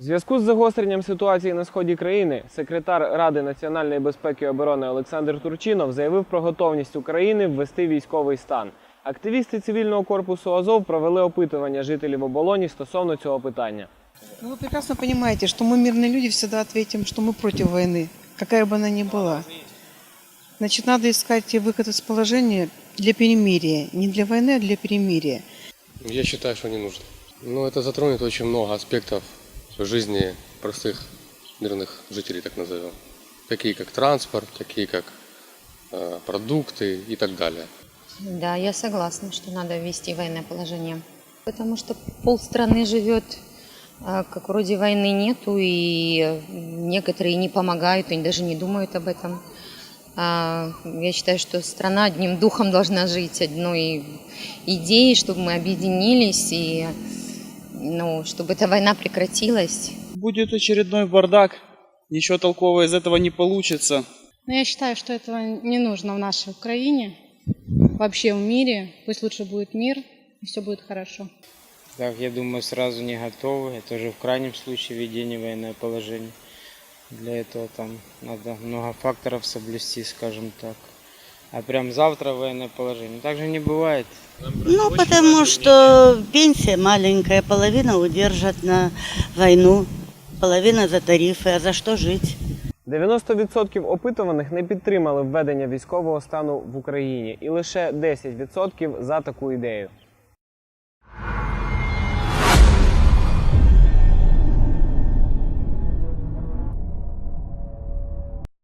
У зв'язку з загостренням ситуації на сході країни секретар Ради національної безпеки і оборони Олександр Турчинов заявив про готовність України ввести військовий стан. Активісти цивільного корпусу Азов провели опитування жителів оболоні стосовно цього питання. Ну, вы прекрасно понимаете, что мы мирные люди всегда ответим, что мы против войны, какая бы она ни была. Значит, надо искать выход из положения для перемирия. Не для войны, а для перемирия. Я считаю, что не нужно. Но это затронет очень много жизни простых мирных жителей, так назовем. Такие как транспорт, такие как э, продукты и так далее. Да, я согласна, что надо ввести военное положение. Потому что полстраны живет, а, как вроде войны нету, и некоторые не помогают, они даже не думают об этом. А, Я считаю, что страна одним духом должна жить, одной идеей, чтобы мы объединились и ну, чтобы эта война прекратилась. Будет очередной бардак, ничего толкового из этого не получится. Но я считаю, что этого не нужно в нашей Украине, вообще в мире. Пусть лучше будет мир, и все будет хорошо. Так, я думаю, сразу не готовы. Это уже в крайнем случае введение военного положения. Для этого там надо много факторов соблюсти, скажем так. А прям завтра военное положение. Так же не бывает. Ну, потому что пенсия маленькая, половина удержат на войну, половина за тарифы, а за что жить? 90% опитуваних не підтримали введення військового стану в Україні, і лише 10% за таку ідею.